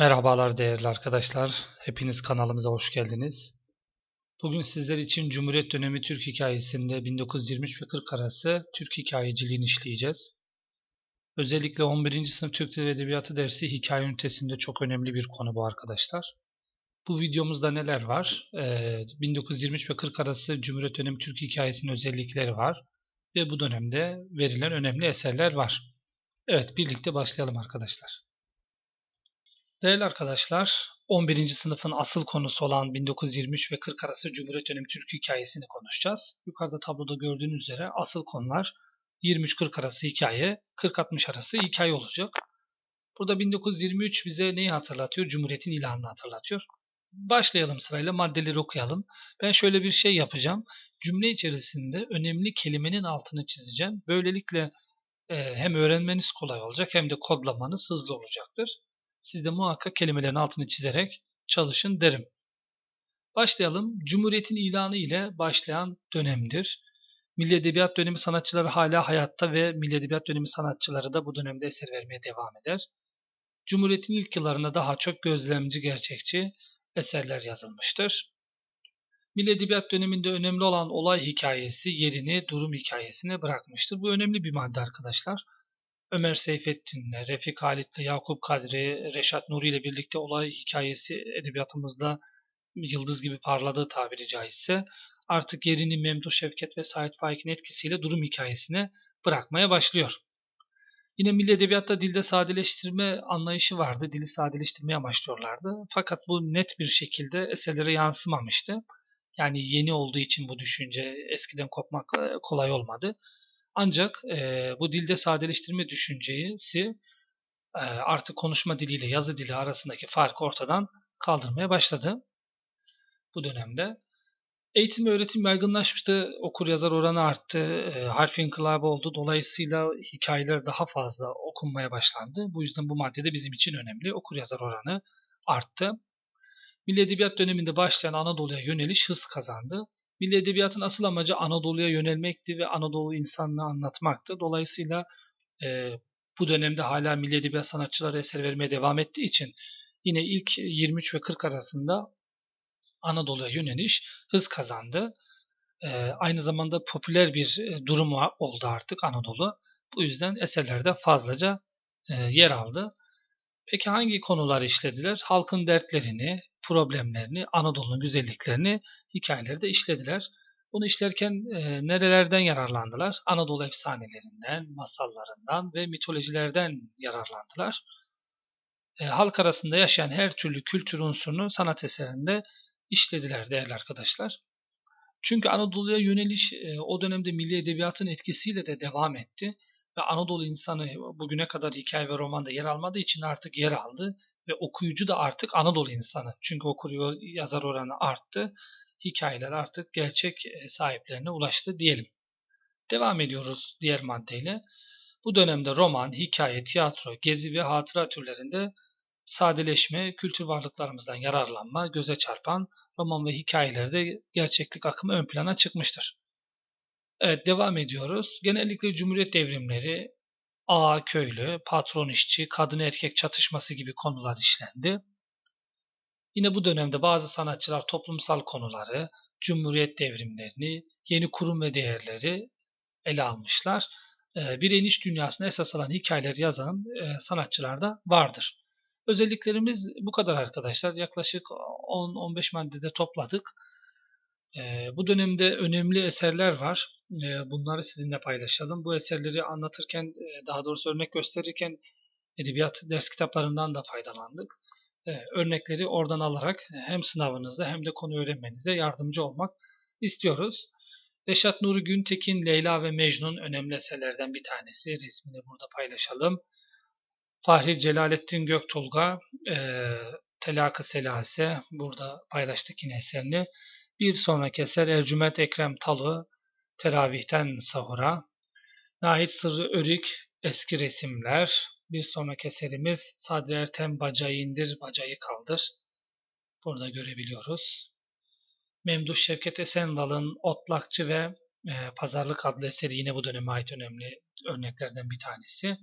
Merhabalar değerli arkadaşlar. Hepiniz kanalımıza hoş geldiniz. Bugün sizler için Cumhuriyet dönemi Türk hikayesinde 1923 ve 40 arası Türk hikayeciliğini işleyeceğiz. Özellikle 11. sınıf Türk Dili ve Edebiyatı dersi hikaye ünitesinde çok önemli bir konu bu arkadaşlar. Bu videomuzda neler var? Ee, 1923 ve 40 arası Cumhuriyet dönemi Türk hikayesinin özellikleri var. Ve bu dönemde verilen önemli eserler var. Evet birlikte başlayalım arkadaşlar. Değerli arkadaşlar, 11. sınıfın asıl konusu olan 1923 ve 40 arası Cumhuriyet dönemi Türk hikayesini konuşacağız. Yukarıda tabloda gördüğünüz üzere asıl konular 23-40 arası hikaye, 40-60 arası hikaye olacak. Burada 1923 bize neyi hatırlatıyor? Cumhuriyetin ilanını hatırlatıyor. Başlayalım sırayla maddeleri okuyalım. Ben şöyle bir şey yapacağım. Cümle içerisinde önemli kelimenin altını çizeceğim. Böylelikle e, hem öğrenmeniz kolay olacak hem de kodlamanız hızlı olacaktır. Siz de muhakkak kelimelerin altını çizerek çalışın derim. Başlayalım. Cumhuriyetin ilanı ile başlayan dönemdir. Milli Edebiyat dönemi sanatçıları hala hayatta ve Milli Edebiyat dönemi sanatçıları da bu dönemde eser vermeye devam eder. Cumhuriyetin ilk yıllarında daha çok gözlemci, gerçekçi eserler yazılmıştır. Milli Edebiyat döneminde önemli olan olay hikayesi yerini durum hikayesine bırakmıştır. Bu önemli bir madde arkadaşlar. Ömer Seyfettin'le, Refik Halit'le, Yakup Kadri, Reşat Nuri ile birlikte olay hikayesi edebiyatımızda yıldız gibi parladığı tabiri caizse artık yerini Memduh Şevket ve Sait Faik'in etkisiyle durum hikayesine bırakmaya başlıyor. Yine milli edebiyatta dilde sadeleştirme anlayışı vardı. Dili sadeleştirmeye amaçlıyorlardı. Fakat bu net bir şekilde eserlere yansımamıştı. Yani yeni olduğu için bu düşünce eskiden kopmak kolay olmadı. Ancak e, bu dilde sadeleştirme düşüncesi e, artık konuşma diliyle yazı dili arasındaki farkı ortadan kaldırmaya başladı bu dönemde. Eğitim ve öğretim yaygınlaşmıştı, okur yazar oranı arttı, e, harf inkılabı oldu. Dolayısıyla hikayeler daha fazla okunmaya başlandı. Bu yüzden bu madde de bizim için önemli. Okur yazar oranı arttı. Milli Edebiyat döneminde başlayan Anadolu'ya yöneliş hız kazandı. Milli Edebiyatın asıl amacı Anadolu'ya yönelmekti ve Anadolu insanlığı anlatmaktı. Dolayısıyla e, bu dönemde hala Milli Edebiyat sanatçıları eser vermeye devam ettiği için yine ilk 23 ve 40 arasında Anadolu'ya yöneliş hız kazandı. E, aynı zamanda popüler bir e, durum oldu artık Anadolu. Bu yüzden eserlerde fazlaca e, yer aldı. Peki hangi konular işlediler? Halkın dertlerini, problemlerini, Anadolu'nun güzelliklerini hikayelerde işlediler. Bunu işlerken e, nerelerden yararlandılar? Anadolu efsanelerinden, masallarından ve mitolojilerden yararlandılar. E, halk arasında yaşayan her türlü kültür unsurunu sanat eserinde işlediler değerli arkadaşlar. Çünkü Anadolu'ya yöneliş e, o dönemde milli edebiyatın etkisiyle de devam etti ve Anadolu insanı bugüne kadar hikaye ve romanda yer almadığı için artık yer aldı ve okuyucu da artık Anadolu insanı. Çünkü okuyor yazar oranı arttı. Hikayeler artık gerçek e, sahiplerine ulaştı diyelim. Devam ediyoruz diğer maddeyle. Bu dönemde roman, hikaye, tiyatro, gezi ve hatıra türlerinde sadeleşme, kültür varlıklarımızdan yararlanma, göze çarpan roman ve hikayelerde gerçeklik akımı ön plana çıkmıştır. Evet devam ediyoruz. Genellikle Cumhuriyet devrimleri, ağa köylü, patron işçi, kadın erkek çatışması gibi konular işlendi. Yine bu dönemde bazı sanatçılar toplumsal konuları, Cumhuriyet devrimlerini, yeni kurum ve değerleri ele almışlar. Ee, bir eniş dünyasına esas alan hikayeler yazan e, sanatçılar da vardır. Özelliklerimiz bu kadar arkadaşlar. Yaklaşık 10-15 maddede topladık. Ee, bu dönemde önemli eserler var. Bunları sizinle paylaşalım. Bu eserleri anlatırken, daha doğrusu örnek gösterirken edebiyat ders kitaplarından da faydalandık. Örnekleri oradan alarak hem sınavınızda hem de konu öğrenmenize yardımcı olmak istiyoruz. Reşat Nuri Güntekin, Leyla ve Mecnun önemli eserlerden bir tanesi. Resmini burada paylaşalım. Fahri Celalettin Göktulga, e, Telakı Selase, burada paylaştık yine eserini. Bir sonraki eser Ercüment Ekrem Talı, Teravihten Sahura. Nahit Sırrı Örük, Eski Resimler. Bir sonraki eserimiz Sadri Ertem Bacayı indir, bacayı kaldır. Burada görebiliyoruz. Memduh Şevket Esendal'ın Otlakçı ve e, Pazarlık adlı eseri yine bu döneme ait önemli örneklerden bir tanesi.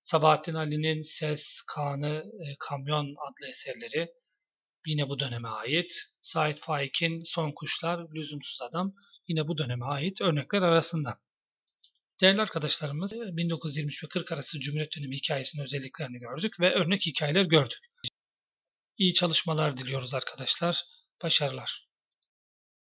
Sabahattin Ali'nin Ses, Kanı, e, Kamyon adlı eserleri yine bu döneme ait. Sait Faik'in Son Kuşlar, Lüzumsuz Adam yine bu döneme ait örnekler arasında. Değerli arkadaşlarımız 1923 ve 40 arası Cumhuriyet dönemi hikayesinin özelliklerini gördük ve örnek hikayeler gördük. İyi çalışmalar diliyoruz arkadaşlar. Başarılar.